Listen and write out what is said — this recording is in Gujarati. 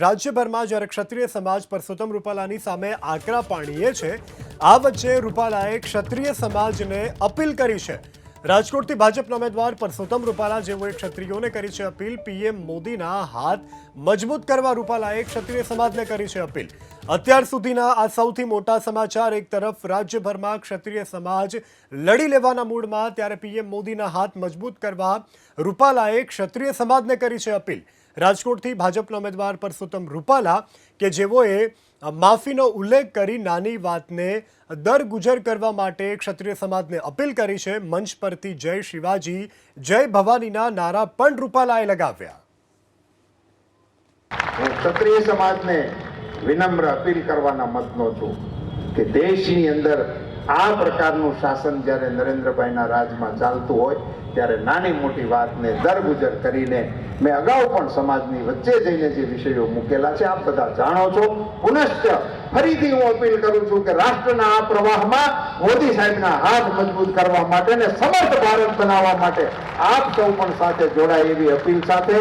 રાજ્યભરમાં જ્યારે ક્ષત્રિય સમાજ પરસોત્તમ રૂપાલાની સામે આકરા પાણીએ છે, આ વચ્ચે રૂપાલાએ ક્ષત્રિય સમાજને અપીલ કરી છે. રાજકોટથી ભાજપના ઉમેદવાર પરસોત્તમ રૂપાલા જેઓએ ક્ષત્રિયોને કરી છે અપીલ, પીએમ મોદીના હાથ મજબૂત કરવા રૂપાલાએ ક્ષત્રિય સમાજને કરી છે અપીલ. અત્યાર સુધીના આ સૌથી મોટા સમાચાર એક તરફ રાજ્યભરમાં ક્ષત્રિય સમાજ લડી લેવાના મૂડમાં, ત્યારે પીએમ મોદીના હાથ મજબૂત કરવા રૂપાલાએ ક્ષત્રિય સમાજને કરી છે અપીલ. રાજકોટથી ભાજપના ઉમેદવાર પરસોત્તમ રૂપાલા કે જેઓએ માફીનો ઉલ્લેખ કરી નાની વાતને દરગુજર કરવા માટે ક્ષત્રિય સમાજને અપીલ કરી છે. મંચ પરથી જય શિવાજી, જય ભવાનીના નારા પણ રૂપાલાએ લગાવ્યા. હું ક્ષત્રિય સમાજને વિનમ્ર અપીલ કરવાના મતનો છું કે દેશની અંદર આ પ્રકારનું શાસન જ્યારે નરેન્દ્રભાઈના રાજમાં ચાલતું હોય, ત્યારે નાની મોટી વાતને દરગુજર કરીને મેં અગાઉ પણ સમાજની વચ્ચે જઈને જે વિષયો મૂકેલા છે, આપ બધા જાણો છો. પુનશ્ચ ફરીથી હું અપીલ કરું છું કે રાષ્ટ્રના આ પ્રવાહમાં મોદી સાહેબના હાથ મજબૂત કરવા માટે ને સમર્થ ભારત બનાવવા માટે આપ સૌ પણ સાથે જોડાય એવી અપીલ સાથે